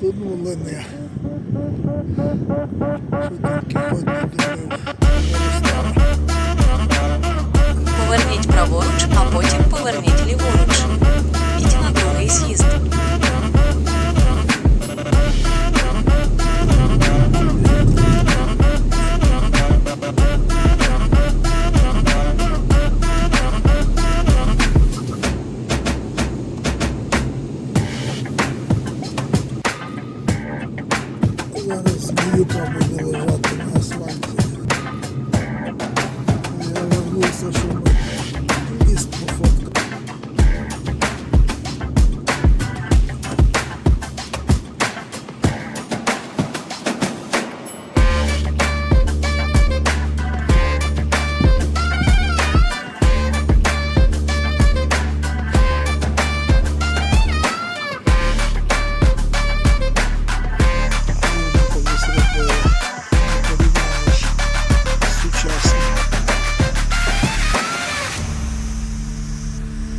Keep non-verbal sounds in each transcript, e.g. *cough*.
тут волини. Поверніть праворуч, а потім поверніть you come with.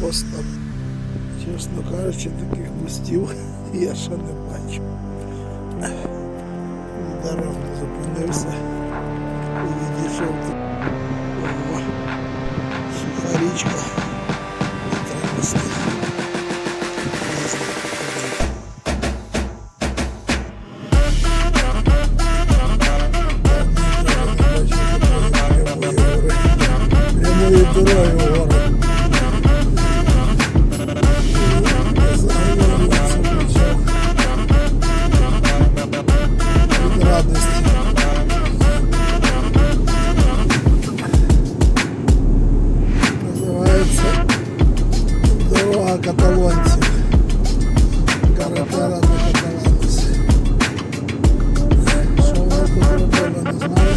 Просто, чесно кажучи, таких мостів *laughs* я ще не бачив. Даремно зупинився і відійшов до Ого, суха річка. дорога каталонців. Каратера до каталонців. Що ви тут робили, не знаю.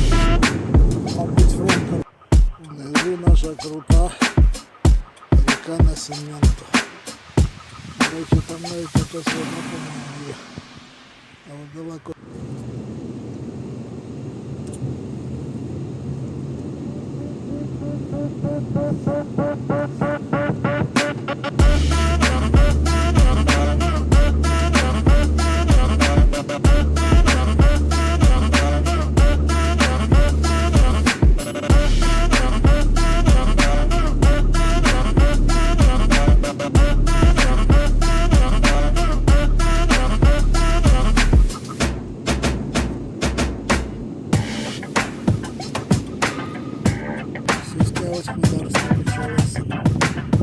Мабуть, фронтом. Внизу наша крута ріка на Сементо. До речі, там навіть якась одна по-моєму є. Але далеко. force without us control us.